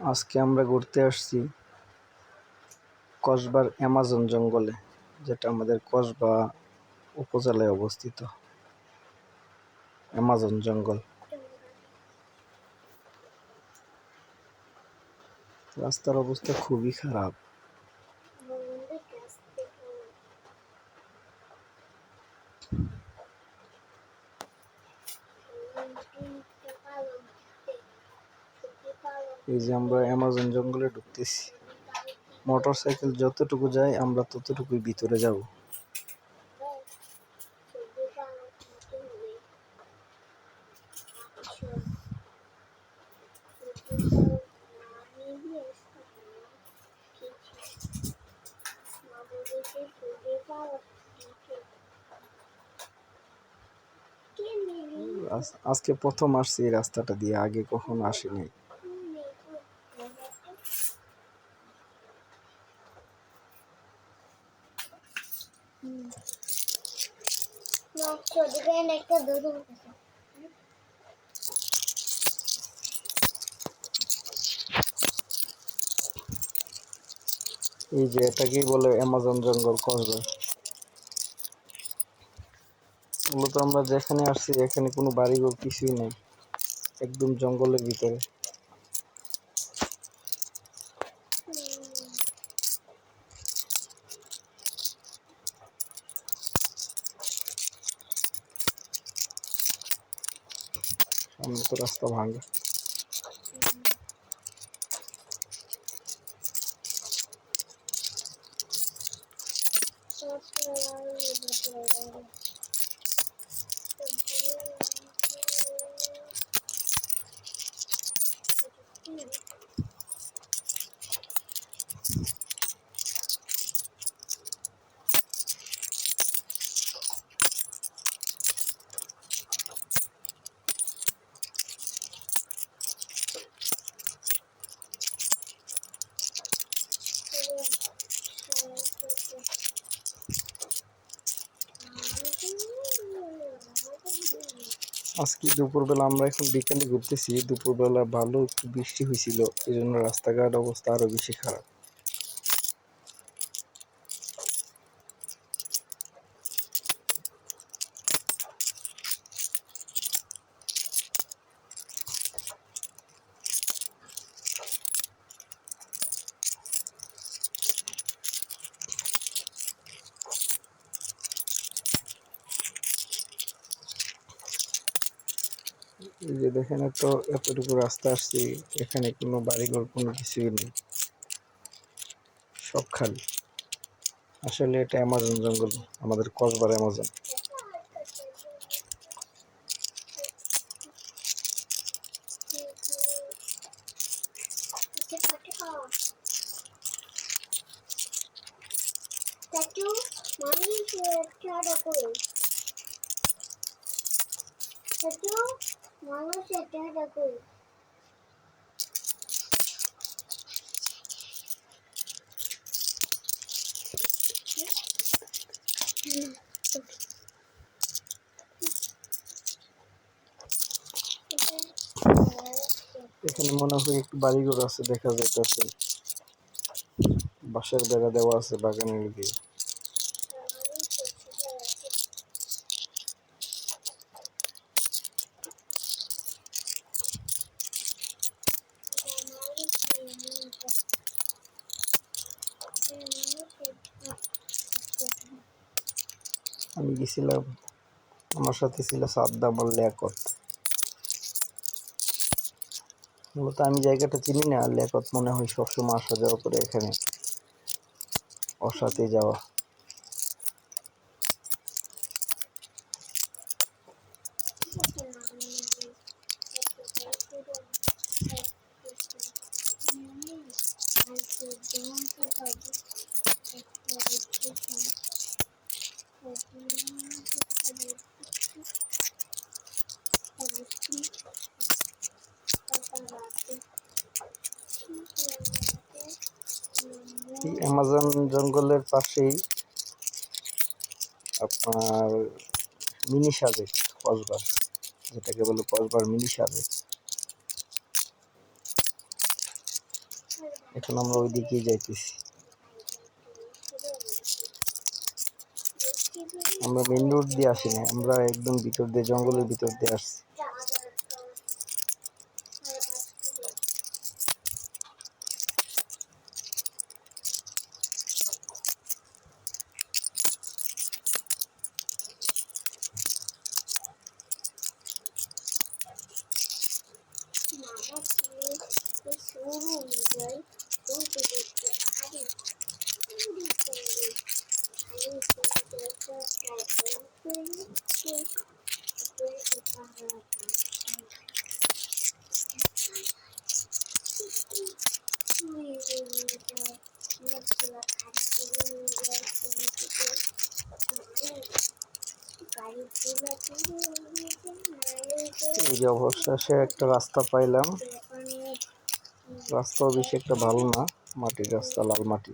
আজকে আমরা ঘুরতে আসছি কসবার অ্যামাজন জঙ্গলে, যেটা আমাদের কসবা উপজেলায় অবস্থিত। অ্যামাজন জঙ্গল। রাস্তার অবস্থা খুবই খারাপ। এই যে আমরা অ্যামাজন জঙ্গলে ঢুকতেছি। মোটর সাইকেল যতটুকু যায়, আমরা ততটুকুই ভিতরে যাব। আজকে প্রথম আসছি এই রাস্তাটা দিয়ে, আগে কখনো আসিনি। এই যে এটা কি বলে অ্যামাজন জঙ্গল কসবা? মূলত আমরা যেখানে আসছি, এখানে কোনো বাড়িঘর কিছুই নেই, একদম জঙ্গলের ভিতরে। সামনে তো রাস্তা ভাঙা আজকে দুপুরবেলা আমরা এখন বিকেলে ঘুরতেছি। দুপুরবেলা ভালো একটু বৃষ্টি হয়েছিল এই জন্য রাস্তাঘাট অবস্থা আরও বেশি খারাপ। এই যে দেখেন তো এতটুকু রাস্তা আসছি এখানে কোনো বাড়িঘর কোনো কিছুই নেই সব খালি আসলে এটা অ্যামাজন জঙ্গল আমাদের কসবার অ্যামাজন চাচু মামি এখানে মনে হয় একটু বাড়িঘর আছে দেখা যাইতেছে। বাঁশের বেড়া দেওয়া আছে বাগানের দিকে। আমি গেছিলাম, আমার সাথে ছিল সাদ্দাম আর লিয়াকত মূলত আমি জায়গাটা চিনি না আর লিয়াকত মনে হয় সবসময় আসা যাওয়া করে এখানে। ওর সাথে যাওয়া। এই অ্যামাজন জঙ্গলের পাশেই আপনার মিনি সাজেক কসবার, যেটাকে বলে কসবার মিনি সাজেক এখন আমরা ওই দিকেই যাইতেছি। আমরা মেন রোড দিয়ে আসি না আমরা একদম ভিতর দিয়ে জঙ্গলের ভিতর দিয়ে আসছি। এই যে অবশেষে একটা রাস্তা পাইলাম। রাস্তাও বেশি একটা ভালো না, মাটির রাস্তা, লাল মাটি।